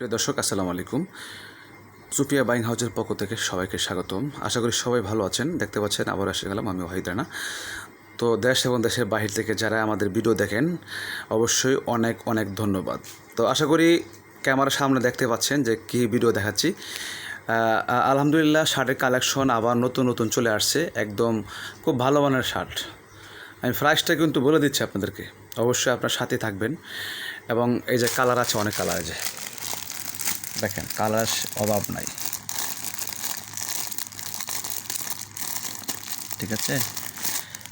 প্রিয় দর্শক, আসসালামু আলাইকুম। সুফিয়া বাইং হাউসের পক্ষ থেকে সবাইকে স্বাগতম। আশা করি সবাই ভালো আছেন। দেখতে পাচ্ছেন, আবার এসে গেলাম আমি ওয়াহিদ রানা। তো দেশ এবং দেশের বাহির থেকে যারা আমাদের ভিডিও দেখেন, অবশ্যই অনেক অনেক ধন্যবাদ। তো আশা করি ক্যামেরার সামনে দেখতে পাচ্ছেন যে কী ভিডিও দেখাচ্ছি। আলহামদুলিল্লাহ শার্টের কালেকশন আবার নতুন নতুন চলে আসছে। একদম খুব ভালো মানের শার্ট। আমি প্রাইসটা কিন্তু বলে দিচ্ছি আপনাদেরকে। অবশ্যই আপনার সাথে থাকবেন। এবং এই যে কালার আছে, অনেক কালার আছে দেখেন, কালার অভাব নাই। ঠিক আছে?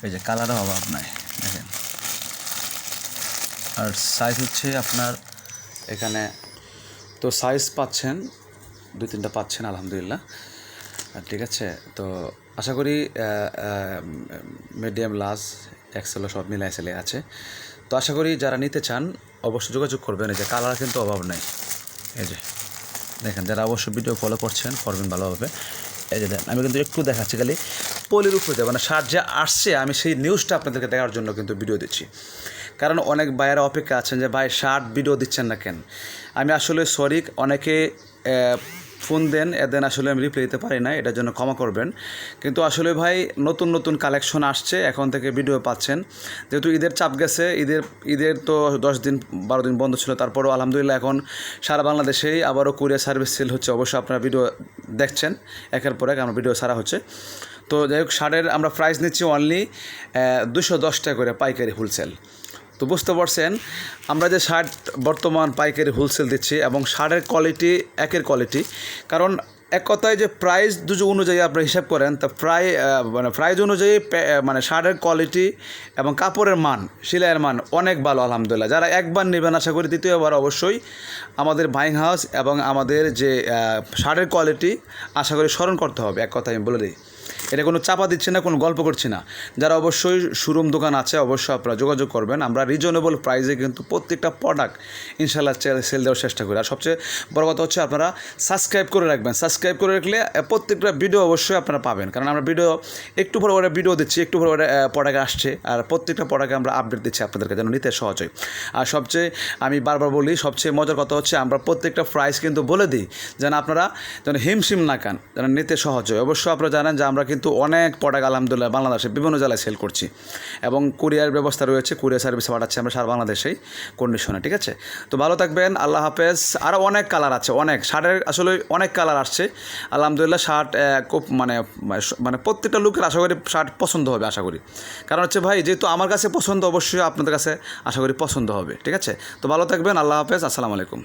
এই যে কালারও অভাব নাই, দেখেন। আর সাইজ হচ্ছে আপনার এখানে, তো সাইজ পাচ্ছেন, দুই তিনটা পাচ্ছেন, আলহামদুলিল্লাহ। ঠিক আছে, তো আশা করি মিডিয়াম লার্জ এক্সেল সব মিলাই সেলে আছে। তো আশা করি যারা নিতে চান, অবশ্যই যোগাযোগ করবেন, এই যে কালার কিন্তু অভাব নেই। এই যে। দেখেন, যারা অবশ্যই ভিডিও ফলো করছেন, করবেন ভালোভাবে। এই যে আমি কিন্তু একটু দেখাচ্ছি খালি পলির উপরে দেবো মানে সার যে আসছে, আমি সেই নিউজটা আপনাদেরকে দেখার জন্য কিন্তু ভিডিও দিচ্ছি। কারণ অনেক ভাইয়েরা অপেক্ষা আছেন যে, ভাই শার্ট ভিডিও দিচ্ছেন না কেন? আমি আসলে সরি অনেকে ফোন দেন এদেন আসলে আমি রিপ্লাই দিতে পারি না, এটার জন্য ক্ষমা করবেন। কিন্তু আসলে ভাই, নতুন নতুন কালেকশন আসছে, এখন থেকে ভিডিও পাচ্ছেন। যেহেতু ঈদের চাপ গেছে, ঈদের ঈদের তো দশ দিন, বারো দিন বন্ধ ছিল, তারপরও আলহামদুলিল্লাহ এখন সারা বাংলাদেশেই আবারও কুরিয়ার সার্ভিস সেল হচ্ছে অবশ্যই আপনারা ভিডিও দেখছেন, একের পর এক আমার ভিডিও সারা হচ্ছে। তো যাই হোক শার্টের আমরা প্রাইস নিচ্ছি অনলি দুশো দশ টাকা করে পাইকারি হোলসেল তো বুঝতে পারছেন, আমরা যে শার্ট বর্তমান পাইকারি হোলসেল দিচ্ছি এবং শার্টের কোয়ালিটি একের কোয়ালিটি কারণ এক কথায় যে প্রাইস দুটো অনুযায়ী আপনি হিসাব করেন, তা প্রায় মানে প্রাইস অনুযায়ী মানে শার্টের কোয়ালিটি এবং কাপড়ের মান, সেলাইয়ের মান অনেক ভালো, আলহামদুলিল্লাহ। যারা একবার নেবেন, আশা করি দ্বিতীয়বার অবশ্যই আমাদের বাইং হাউস এবং আমাদের যে শার্টের কোয়ালিটি আশা করি স্মরণ করতে হবে, এক কথা আমি বলে দিই। এটা কোনো চাপা দিচ্ছি না, কোনো গল্প করছি না। যারা অবশ্যই শোরুম দোকান আছে, অবশ্যই আপনারা যোগাযোগ করবেন। আমরা রিজনেবল প্রাইসে কিন্তু প্রত্যেকটা প্রোডাক্ট ইনশাল্লাহ সেল দেওয়ার চেষ্টা করি। আর সবচেয়ে বড় কথা হচ্ছে আপনারা সাবস্ক্রাইব করে রাখবেন। সাবস্ক্রাইব করে রাখলে প্রত্যেকটা ভিডিও অবশ্যই আপনারা পাবেন। কারণ আমরা ভিডিও একটু পরে পরে ভিডিও দিচ্ছি, একটু পরে পরে প্রোডাক্ট আসছে। আর প্রত্যেকটা প্রোডাক্টে আমরা আপডেট দিচ্ছি আপনাদেরকে যেন নিতে সহজ হয় আর সবচেয়ে, আমি বারবার বলি, সবচেয়ে মজার কথা হচ্ছে আমরা প্রত্যেকটা প্রাইস কিন্তু বলে দিই, যেন আপনারা যেন হিমশিম না কান যেন নিতে সহজ হয়। অবশ্যই আপনারা জানেন যে আমরা কিন্তু অনেক প্রোডাক্ট আলহামদুলিল্লাহ বাংলাদেশে বিভিন্ন জেলায় সেল করছি। এবং কুরিয়ার ব্যবস্থা রয়েছে কুরিয়ার সার্ভিস পাঠাচ্ছি আমরা সারা বাংলাদেশেই কন্ডিশনে ঠিক আছে? তো ভালো থাকবেন, আল্লাহ হাফেজ। আরও অনেক কালার আছে, অনেক। শার্টের আসলে অনেক কালার আসছে। আলহামদুলিল্লাহ শার্ট খুব মানে মানে প্রত্যেকটা লুকের আশা করি শার্ট পছন্দ হবে, আশা করি। কারণ হচ্ছে ভাই, যেহেতু আমার কাছে পছন্দ, অবশ্যই আপনাদের কাছে আশা করি পছন্দ হবে, ঠিক আছে? তো ভালো থাকবেন, আল্লাহ হাফেজ, আসসালামু আলাইকুম।